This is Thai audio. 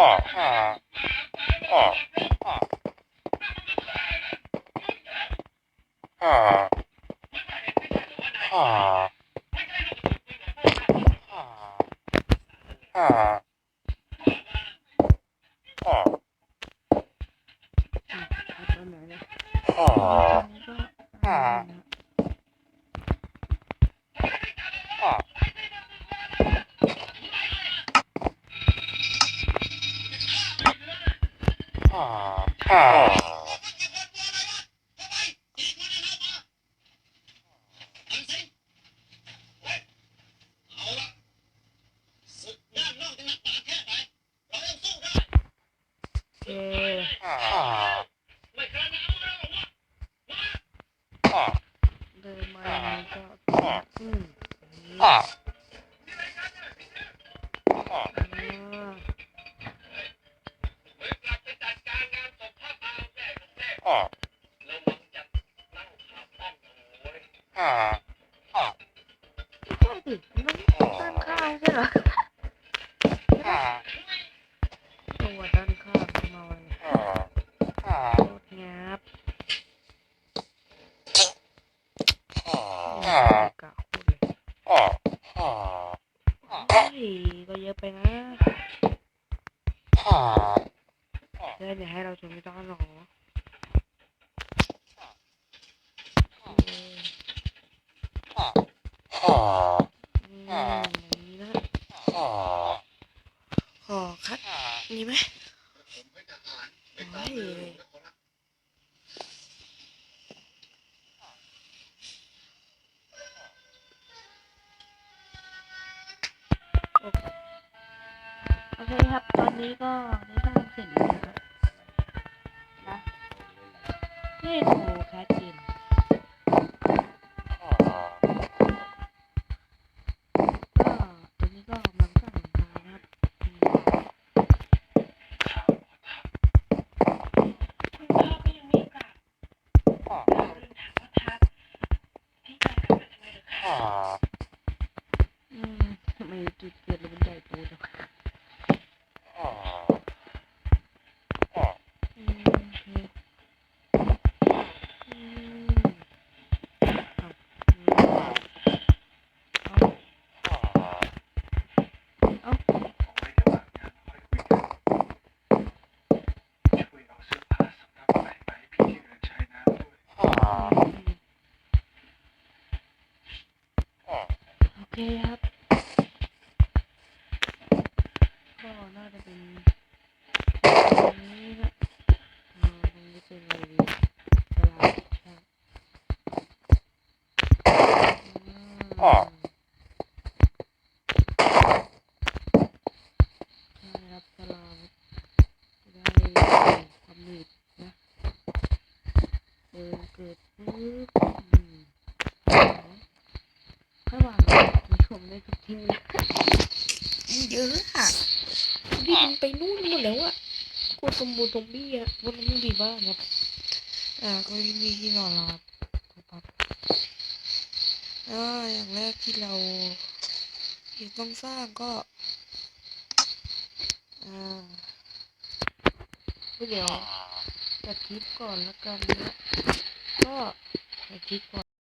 เอาตอนไห เคเดินมาอย่างนี้ อ่าอ่าใช่ดิมันด้านข้างใช่เหรอตัวด้านข้างทำเอาไว้โคตรงับกะโคตรเลยเฮ้ยก็เยอะไปนะเดี๋ยวเนี่ยให้เราชมไม่ต้องหรอโอเค อืมอย่างนี้นะ ขอคัดนี่ไหมโอ้ยโอเคครับ ตอนนี้ก็ได้สร้างเสร็จแล้วนะครับนะนี่โหแคทเกม ไมจุดเกิดเลยมันใหญ่โตจังอืมโอเคอืมเอาเอาเอา โอ เคครับ ก็น่าจะเป็นตรงนี้นะอ่าตรงนี้เป็นอะไรดีตลาดใช่อืมใช่ครับตลาดจะได้ความหนืดนะเดินเกิดปึ๊บอืมถ้าวาง ผู้ชมได้ทุกที่เลยเยอะอะที่มันไปนู่นหมดแล้วอะกดสมบูรณ์ซอมบี้อะวันนี้ดีบ้างครับอ่าก็มีที่นอนแล้วครับครับอ่าอย่างแรกที่เราที่ต้องสร้างก็อ่าเดี๋ยวตัดคลิปก่อนแล้วกันนะก็ตัดคลิปก่อน